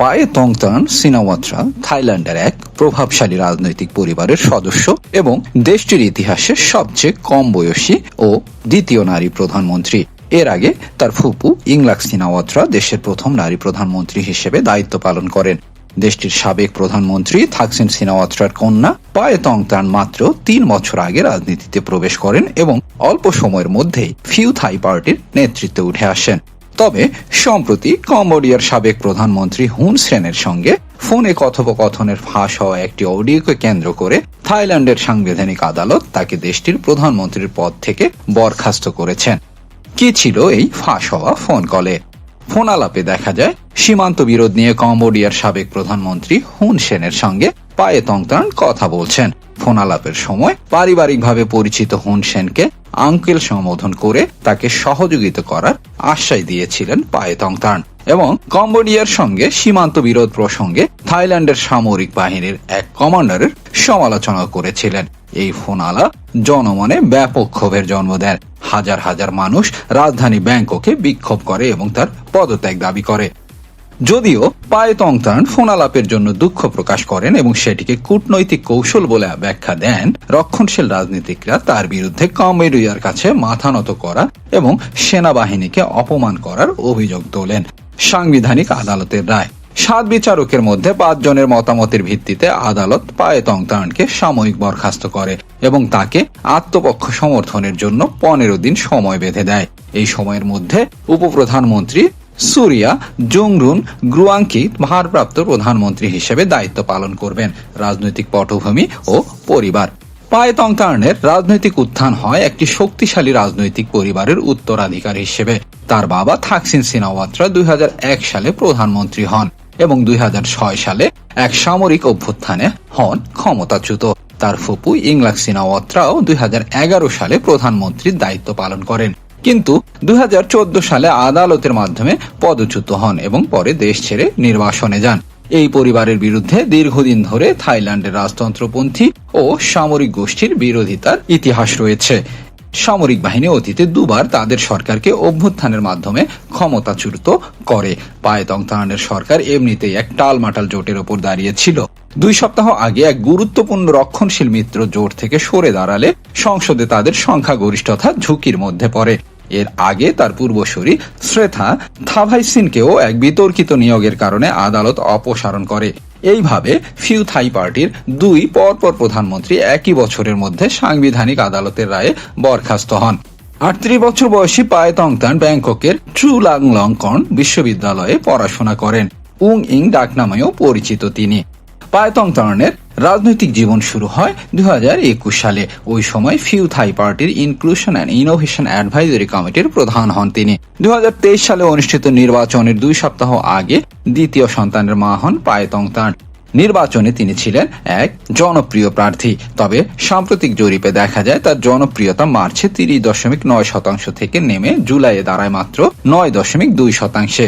পায়ে তংতান সিনাওয়াত্রা থাইল্যান্ডের এক প্রভাবশালী রাজনৈতিক পরিবারের সদস্য এবং দেশটির ইতিহাসে সবচেয়ে কম বয়সী ও দ্বিতীয় নারী প্রধানমন্ত্রী। এর আগে তার ফুপু ইংলাক সিনাওয়াত্রা দেশের প্রথম নারী প্রধানমন্ত্রী হিসেবে দায়িত্ব পালন করেন। দেশটির সাবেক প্রধানমন্ত্রী থাকসিন সিনাওয়াত্রার কন্যা পায়ে তংতান মাত্র তিন বছর আগে রাজনীতিতে প্রবেশ করেন এবং অল্প সময়ের মধ্যেই ফিউ থাই পার্টির নেতৃত্বে উঠে আসেন। তবে, সম্প্রতি কম্বোডিয়ার সাবেক প্রধানমন্ত্রী হুন সেনের সঙ্গে ফোনে কথোপকথনের ফাঁস হওয়া একটি অডিওকে কেন্দ্র করে থাইল্যান্ডের সাংবিধানিক আদালত তাকে দেশটির প্রধানমন্ত্রীর পদ থেকে বরখাস্ত করেছেন। কি ছিল এই ফাঁস হওয়া ফোন কলে? ফোন আলাপে দেখা যায়, সীমান্ত বিরোধ নিয়ে কম্বোডিয়ার সাবেক প্রধানমন্ত্রী হুন সেনের সঙ্গে পায়ে তংতান কথা বলছেন। ফোন আলাপের সময় পারিবারিকভাবে পরিচিত হুন সেনকে আঙ্কেল সম্বোধন করে তাকে সহযোগিতা করার আশ্বাস দিয়েছিলেন পায়ে তংতান এবং কম্বোডিয়ার সঙ্গে সীমান্ত বিরোধ প্রসঙ্গে থাইল্যান্ডের সামরিক বাহিনীর এক কমান্ডারের সমালোচনা করেছিলেন। এই ফোন আলাপ জনমনে ব্যাপক ক্ষোভের জন্ম দেন হাজার হাজার মানুষ রাজধানী ব্যাংককে বিক্ষোভ করে এবং তার পদত্যাগ দাবি করে। যদিও পায়ে তংতান ফোনালাপের জন্য দুঃখ প্রকাশ করেন এবং সেটিকে কূটনৈতিক কৌশল বলে ব্যাখ্যা দেন, রক্ষণশীল রাজনীতিকরা তার বিরুদ্ধে কম্বোডিয়ার কাছে মাথা নত করা এবং সেনাবাহিনীকে অপমান করার অভিযোগ তোলেন। সাংবিধানিক আদালতের রায়। সাত বিচারকের মধ্যে পাঁচ জনের মতামতের ভিত্তিতে আদালত পায়ে তংতানকে সাময়িক বরখাস্ত করে এবং তাকে আত্মপক্ষ সমর্থনের জন্য পনেরো দিন সময় বেঁধে দেয়। এই সময়ের মধ্যে উপপ্রধানমন্ত্রী সুরিয়া, জংরুন, গ্রুয়াংকি ভারপ্রাপ্ত প্রধানমন্ত্রী হিসেবে দায়িত্ব পালন করবেন। রাজনৈতিক পটভূমি ও পরিবার। পায়ে তংতার্নের রাজনৈতিক উত্থান হয় একটি শক্তিশালী রাজনৈতিক পরিবারের উত্তরাধিকার হিসেবে। তার বাবা থাকসিন সিনাওয়াত্রা দুই হাজার এক সালে প্রধানমন্ত্রী হন এবং দুই হাজার ছয় সালে এক সামরিক অভ্যুত্থানে হন ক্ষমতাচ্যুত। তার ফুপু ইংলাক সিনাওয়াত্রাও দুই হাজার এগারো সালে প্রধানমন্ত্রীর দায়িত্ব পালন করেন। কিন্তু দু হাজার চোদ্দ সালে আদালতের মাধ্যমে পদচ্যুত হন এবং পরে দেশ ছেড়ে নির্বাসনে যান। এই পরিবারের বিরুদ্ধে দীর্ঘদিন ধরে থাইল্যান্ডের রাজতন্ত্রপন্থী ও সামরিক গোষ্ঠীর বিরোধিতার ইতিহাস রয়েছে। সামরিক বাহিনী অতীতে দুবার তাদের সরকারকে অভ্যুত্থানের মাধ্যমে ক্ষমতাচ্যুত করে। পায়তং তানের সরকার এমনিতেই এক টালমাটাল জোটের ওপর দাঁড়িয়েছিল দুই সপ্তাহ আগে এক গুরুত্বপূর্ণ রক্ষণশীল মিত্র জোট থেকে সরে দাঁড়ালে সংসদে তাদের সংখ্যাগরিষ্ঠতা ঝুঁকির মধ্যে পড়ে। এর আগে তার পূর্বসূরি শ্রেথা থাভাইসিনকেও এক বিতর্কিত নিয়োগের কারণে আদালত অপসারণ করে। এইভাবে ফিউ থাই পার্টির দুই, পরপর প্রধানমন্ত্রী একই বছরের মধ্যে সাংবিধানিক আদালতের রায়ে বরখাস্ত হন। আটত্রিশ বছর বয়সী পায়ে তংতান ব্যাংককের ট্রু লাংলংকন বিশ্ববিদ্যালয়ে পড়াশোনা করেন। উং ইং ডাকনামেও পরিচিত তিনি। পায়তং তরণের রাজনৈতিক জীবন শুরু হয় দুই হাজার একুশ সালে। ওই সময় ফিউ থাই পার্টির ইনক্লুশন অ্যান্ড ইনোভেশন অ্যাডভাইজারি কমিটির প্রধান হন তিনি। দুই সালে অনুষ্ঠিত নির্বাচনের দুই সপ্তাহ আগে দ্বিতীয় সন্তানের মা হন পায়তং তান নির্বাচনে তিনি ছিলেন এক জনপ্রিয় প্রার্থী। তবে সাম্প্রতিক জরিপে দেখা যায়, তার জনপ্রিয়তা মার্চে তিরিশ দশমিক নয় শতাংশ থেকে নেমে জুলাইয়ে দাঁড়ায় মাত্র নয় দশমিক দুই শতাংশে।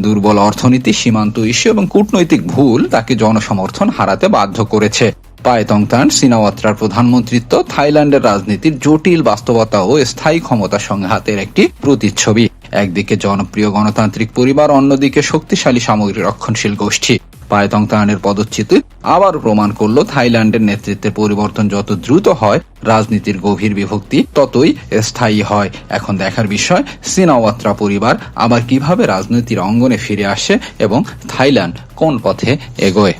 দুর্বল অর্থনীতি, সীমান্ত ইস্যু এবং কূটনৈতিক ভুল তাকে জনসমর্থন হারাতে বাধ্য করেছে। পায়তং পায়তংতান সিনাওয়াত্রার প্রধানমন্ত্রিত্ব, থাইল্যান্ডের রাজনীতির জটিল বাস্তবতা ও স্থায়ী ক্ষমতা সংঘাতের একটি প্রতিচ্ছবি। একদিকে জনপ্রিয় গণতান্ত্রিক পরিবার, অন্যদিকে শক্তিশালী সামগ্রী রক্ষণশীল গোষ্ঠী। পায়তং তানের পদচ্ছিতে আবার প্রমাণ করল থাইল্যান্ডের নেতৃত্বের পরিবর্তন যত দ্রুত হয়, রাজনীতির গভীর বিভক্তি ততই স্থায়ী হয়। এখন দেখার বিষয়, সিনাওয়াত্রা পরিবার আবার কীভাবে রাজনীতির অঙ্গনে ফিরে আসে এবং থাইল্যান্ড কোন পথে এগোয়?